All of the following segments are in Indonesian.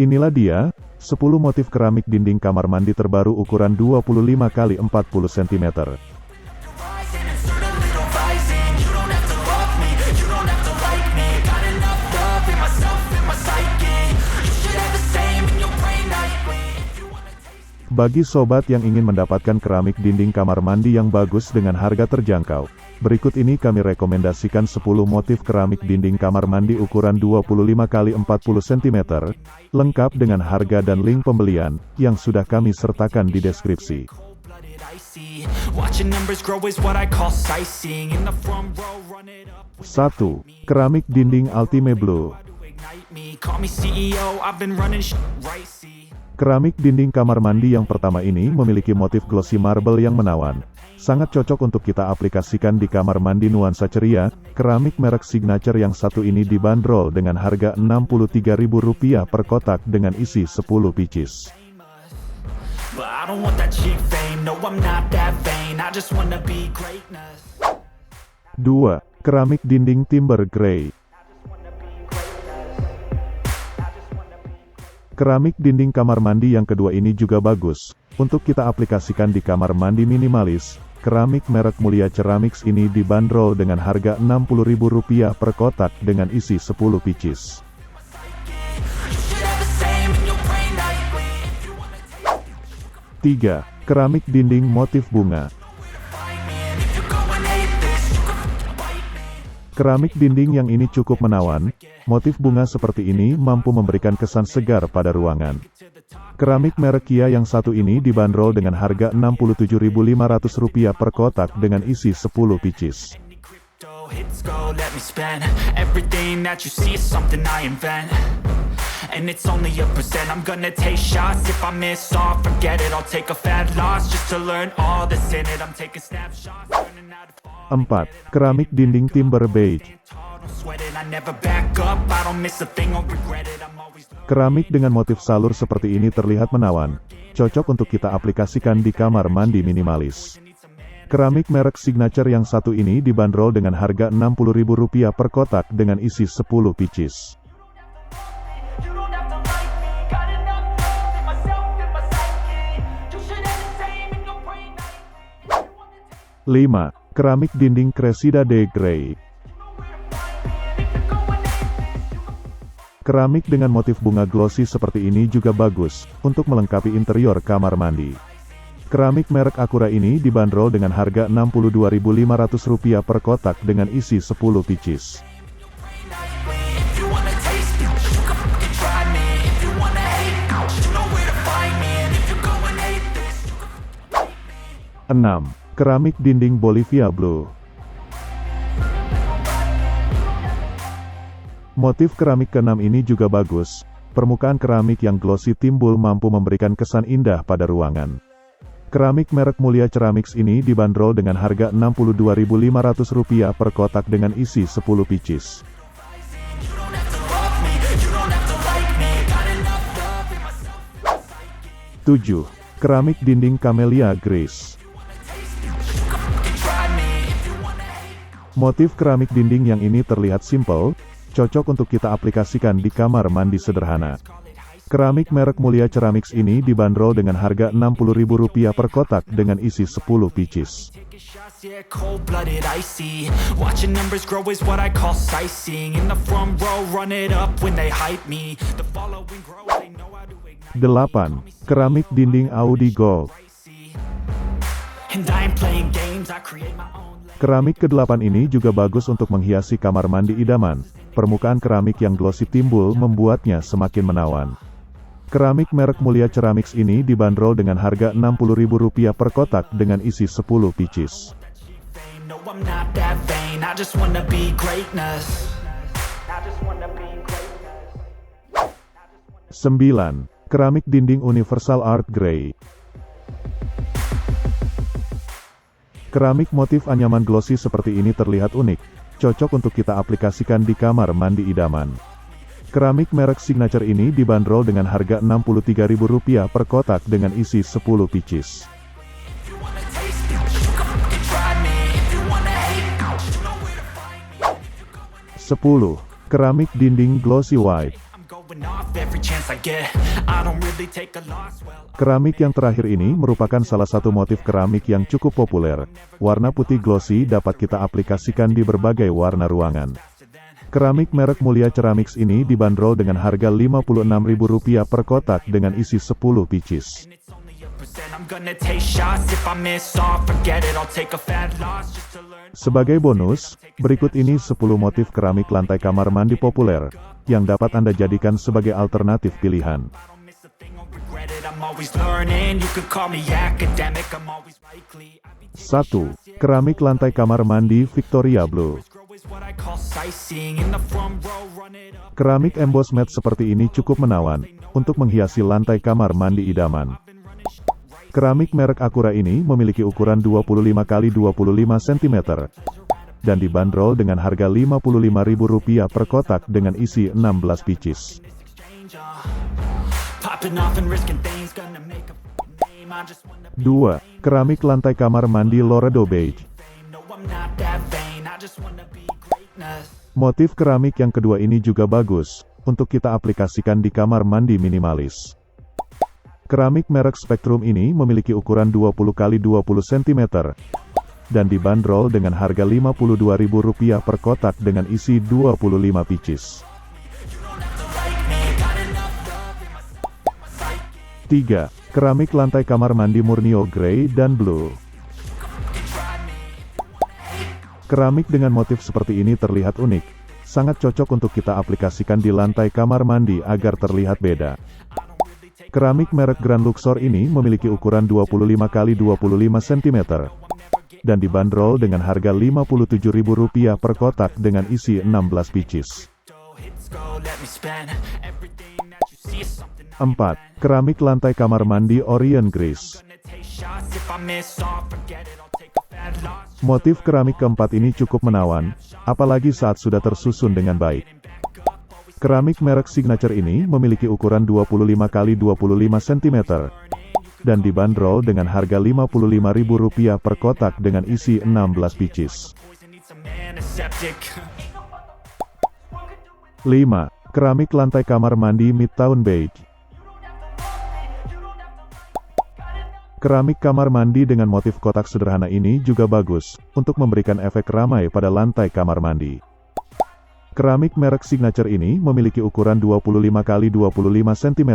Inilah dia, 10 motif keramik dinding kamar mandi terbaru ukuran 25 x 40 cm. Bagi sobat yang ingin mendapatkan keramik dinding kamar mandi yang bagus dengan harga terjangkau, berikut ini kami rekomendasikan 10 motif keramik dinding kamar mandi ukuran 25 x 40 cm, lengkap dengan harga dan link pembelian, yang sudah kami sertakan di deskripsi. 1. Keramik dinding Ultime Blue Keramik dinding kamar mandi yang pertama ini memiliki motif glossy marble yang menawan. Sangat cocok untuk kita aplikasikan di kamar mandi nuansa ceria. Keramik merek signature yang satu ini dibanderol dengan harga Rp63.000 per kotak dengan isi 10 pieces. But I don't want that Keramik dinding kamar mandi yang kedua ini juga bagus. Untuk kita aplikasikan di kamar mandi minimalis, keramik merek Mulia Ceramics ini dibanderol dengan harga Rp60.000 per kotak dengan isi 10 pieces. 3. Keramik dinding motif bunga. Keramik dinding yang ini cukup menawan, motif bunga seperti ini mampu memberikan kesan segar pada ruangan. Keramik merek Kia yang satu ini dibanderol dengan harga Rp67.500 per kotak dengan isi 10 pieces. And it's only a percent. 4. Keramik dinding timber beige. Keramik dengan motif salur seperti ini terlihat menawan. Cocok untuk kita aplikasikan di kamar mandi minimalis. Keramik merek signature yang satu ini dibanderol dengan harga Rp60.000 per kotak dengan isi 10 pieces. You don't have to like me. Got enough love in myself and my psyche. You should have the same in your brain nightly. 5. Keramik dinding Cressida de Grey. Keramik dengan motif bunga glossy seperti ini juga bagus, untuk melengkapi interior kamar mandi. Keramik merek Acura ini dibanderol dengan harga Rp62.500 per kotak dengan isi 10 pieces. If you wanna taste it, you can fucking try me. If you wanna hate, you know where to find me. And if you're going hate this, you can 6. Keramik dinding Bolivia Blue. Motif keramik keenam ini juga bagus. Permukaan keramik yang glossy timbul mampu memberikan kesan indah pada ruangan. Keramik merek Mulia Ceramics ini dibanderol dengan harga Rp62.500 per kotak dengan isi 10 pieces. You don't have to love Motif keramik dinding yang ini terlihat simpel, cocok untuk kita aplikasikan di kamar mandi sederhana. Keramik merek Mulia Ceramics ini dibanderol dengan harga Rp60.000 per kotak dengan isi 10 pieces. 8. Keramik dinding Audi Gold. And I playing games, I create my own. Keramik ke-8 ini juga bagus untuk menghiasi kamar mandi idaman. Permukaan keramik yang glossy timbul membuatnya semakin menawan. Keramik merek Mulia Ceramics ini dibanderol dengan harga Rp60.000 per kotak dengan isi 10 pieces. 9. Keramik dinding Universal Art Grey. Keramik motif anyaman glossy seperti ini terlihat unik, cocok untuk kita aplikasikan di kamar mandi idaman. Keramik merek signature ini dibanderol dengan harga Rp63.000 per kotak dengan isi 10 pieces. 10. Keramik dinding glossy white. Keramik yang terakhir ini merupakan salah satu motif keramik yang cukup populer. Warna putih glossy dapat kita aplikasikan di berbagai warna ruangan. Keramik merek Mulia Ceramics ini dibanderol dengan harga Rp56.000 per kotak dengan isi 10 pieces. and it's only a percent. I'm gonna take shots. If I miss all, forget it. I'll take a fat loss just to learn. Sebagai bonus, berikut ini 10 motif keramik lantai kamar mandi populer, yang dapat Anda jadikan sebagai alternatif pilihan. 1. Keramik lantai kamar mandi Victoria Blue. Keramik emboss matte seperti ini cukup menawan, untuk menghiasi lantai kamar mandi idaman. Keramik merek Acura ini memiliki ukuran 25 x 25 cm, dan dibanderol dengan harga Rp55.000 per kotak dengan isi 16 pieces. Exchange, popping off and risking things. Gonna make a name. I just wanna 2. Keramik lantai kamar mandi Loredo Beige. Motif keramik yang kedua ini juga bagus, untuk kita aplikasikan di kamar mandi minimalis. Keramik merek Spectrum ini memiliki ukuran 20 x 20 cm, dan dibanderol dengan harga Rp52.000 per kotak dengan isi 25 pieces. 3. Keramik lantai kamar mandi Murnio Grey dan Blue. Keramik dengan motif seperti ini terlihat unik, sangat cocok untuk kita aplikasikan di lantai kamar mandi agar terlihat beda. Keramik merek Grand Luxor ini memiliki ukuran 25 x 25 cm, dan dibanderol dengan harga Rp57.000 per kotak dengan isi 16 pieces. Dough, hits go, let me spend everything that you see is something I'm 4. Keramik lantai kamar mandi fat loss. Motif keramik keempat ini cukup menawan, apalagi saat sudah tersusun dengan baik. Keramik merek Signature ini memiliki ukuran 25 x 25 cm, dan dibanderol dengan harga Rp55.000 per kotak dengan isi 16 pieces. Poison needs some antiseptic. 5. Keramik lantai kamar mandi Midtown Beige. Keramik kamar mandi dengan motif kotak sederhana ini juga bagus, untuk memberikan efek ramai pada lantai kamar mandi. Keramik merek Signature ini memiliki ukuran 25 x 25 cm,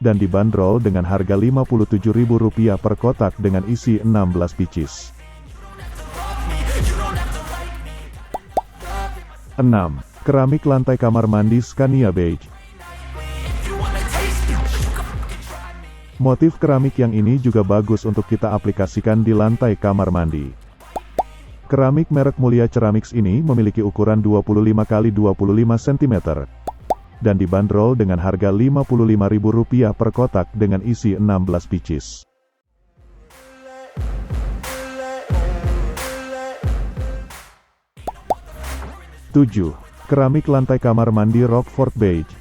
dan dibanderol dengan harga Rp57.000 per kotak dengan isi 16 pieces. 6. Keramik lantai kamar mandi Scania Beige. Motif keramik yang ini juga bagus untuk kita aplikasikan di lantai kamar mandi. Keramik merek Mulia Ceramics ini memiliki ukuran 25 x 25 cm, dan dibanderol dengan harga Rp55.000 per kotak dengan isi 16 pieces. 7. Keramik lantai kamar mandi Rockford Beige.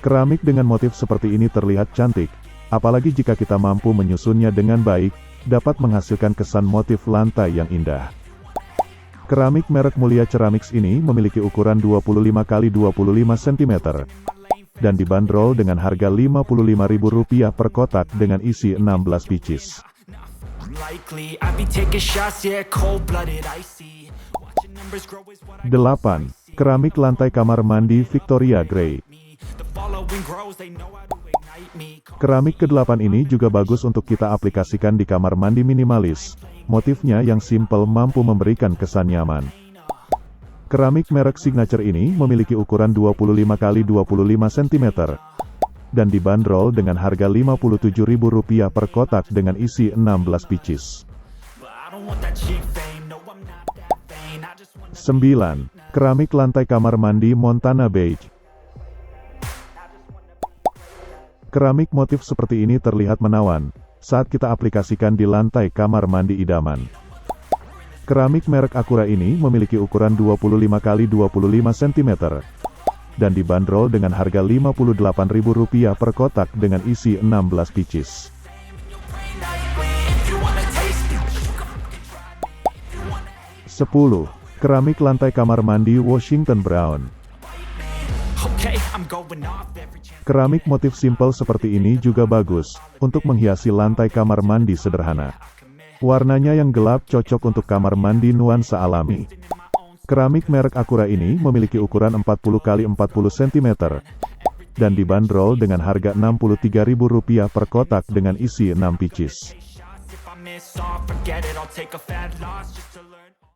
Keramik dengan motif seperti ini terlihat cantik, apalagi jika kita mampu menyusunnya dengan baik, dapat menghasilkan kesan motif lantai yang indah. Keramik merek Mulia Ceramics ini memiliki ukuran 25 x 25 cm, dan dibanderol dengan harga Rp55.000 per kotak dengan isi 16 pieces. 8. Keramik lantai kamar mandi Victoria Grey. Keramik ke-8 ini juga bagus untuk kita aplikasikan di kamar mandi minimalis. Motifnya yang simple mampu memberikan kesan nyaman. Keramik merek Signature ini memiliki ukuran 25 x 25 cm, dan dibanderol dengan harga Rp57.000 per kotak dengan isi 16 pieces. But I don't want that cheap fame, no, I'm not that vain. I just want 9. Keramik lantai kamar mandi Montana Beige. Keramik motif seperti ini terlihat menawan, saat kita aplikasikan di lantai kamar mandi idaman. Keramik merek Acura ini memiliki ukuran 25 x 25 cm, dan dibanderol dengan harga Rp58.000 per kotak dengan isi 16 pieces. 10. Keramik lantai kamar mandi Washington Brown. Keramik motif simpel seperti ini juga bagus untuk menghiasi lantai kamar mandi sederhana. Warnanya yang gelap cocok untuk kamar mandi nuansa alami. Keramik merek Acura ini memiliki ukuran 40 x 40 cm dan dibanderol dengan harga Rp63.000 per kotak dengan isi 6 pieces.